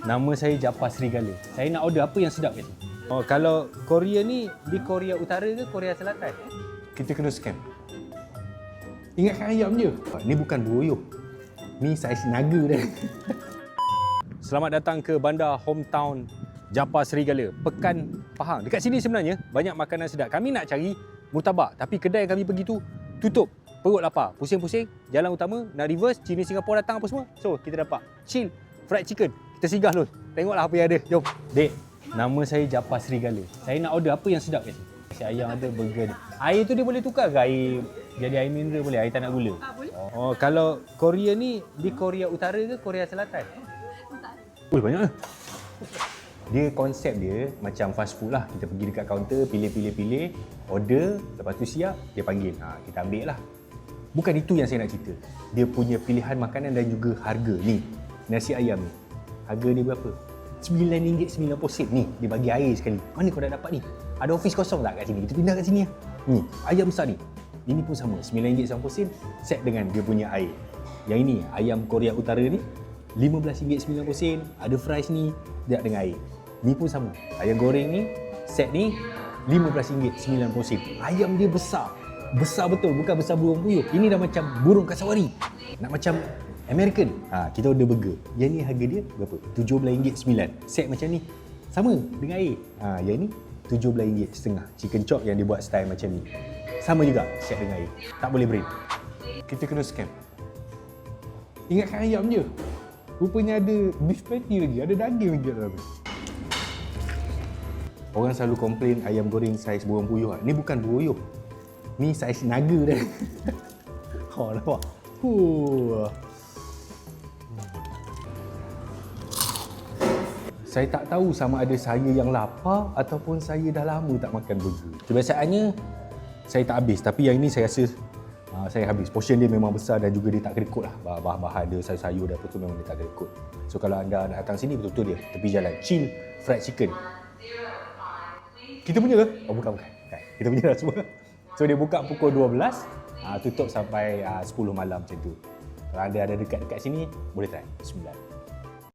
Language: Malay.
Nama saya Japar Serigala. Saya nak order apa yang sedap kat sini? Oh, kalau Korea ni di Korea Utara ke Korea Selatan? Kita kena scam. Ingatkan ayam je. Ni bukan buoyo. Ni saiz naga dah. Selamat datang ke bandar hometown Japar Serigala, Pekan Pahang. Dekat sini sebenarnya banyak makanan sedap. Kami nak cari murtabak tapi kedai yang kami pergi tu tutup. Perut lapar, pusing-pusing, jalan utama, nak reverse, Cina Singapura datang apa semua. So, kita dapat chill, fried chicken. Kita singgah dulu. Tengoklah apa yang ada. Jom. Dek, nama saya Japar Serigala. Saya nak order apa yang sedap kat sini? Nasi ayam ada, burger ada. Air tu dia boleh tukar ke air jadi air mineral boleh? Air tak nak gula? Ah, boleh. Oh, kalau Korea ni di Korea Utara ke Korea Selatan? Ui, banyak lah. Dia konsep dia macam fast food lah. Kita pergi dekat kaunter, pilih-pilih-pilih, order, lepas tu siap, dia panggil. Ha, kita ambil lah. Bukan itu yang saya nak cerita. Dia punya pilihan makanan dan juga harga. Ni, nasi ayam ni. Harga dia berapa? RM9.90 ni. Dia bagi air sekali. Mana kau dah dapat ni? Ada office kosong tak kat sini? Kita pindah kat sini lah. Ni, ayam besar ni. Ini pun sama. RM9.90 set dengan dia punya air. Yang ini, ayam Korea Utara ni, RM15.90. Ada fries ni, dia dengan air. Ni pun sama. Ayam goreng ni, set ni RM15.90. Ayam dia besar. Besar betul, bukan besar burung puyuh. Ini dah macam burung kasawari. Nak macam American. Ha, kita order burger. Yang ni harga dia berapa? RM17.9. Set macam ni. Sama dengan air. Ha, yang ni RM17 setengah. Chicken chop yang dia buat style macam ni. Sama juga set dengan air. Tak boleh brain. Kita kena scam. Ingatkan ayam je. Rupanya ada beef patty lagi, ada daging lagi dalam. Orang selalu komplain ayam goreng saiz burung puyuh. Ni bukan buoyo. Ni saiz naga dah. oh, nampak? Huh. Saya tak tahu sama ada saya yang lapar ataupun saya dah lama tak makan burger. Kebiasaannya saya tak habis tapi yang ini saya rasa uh, saya habis. Portion dia memang besar dan juga dia tak kerikut lah. Bah- Bahan-bahan dia, sayur-sayur dan apa tu memang dia tak kerikut. So kalau anda nak datang sini betul-betul dia tepi jalan. Chill fried chicken. Kita punya ke? Oh bukan bukan. bukan. Kita punya dah semua. So dia buka pukul 12, uh, tutup sampai uh, 10 malam macam tu. Kalau anda ada dekat-dekat sini, boleh try. Bismillah.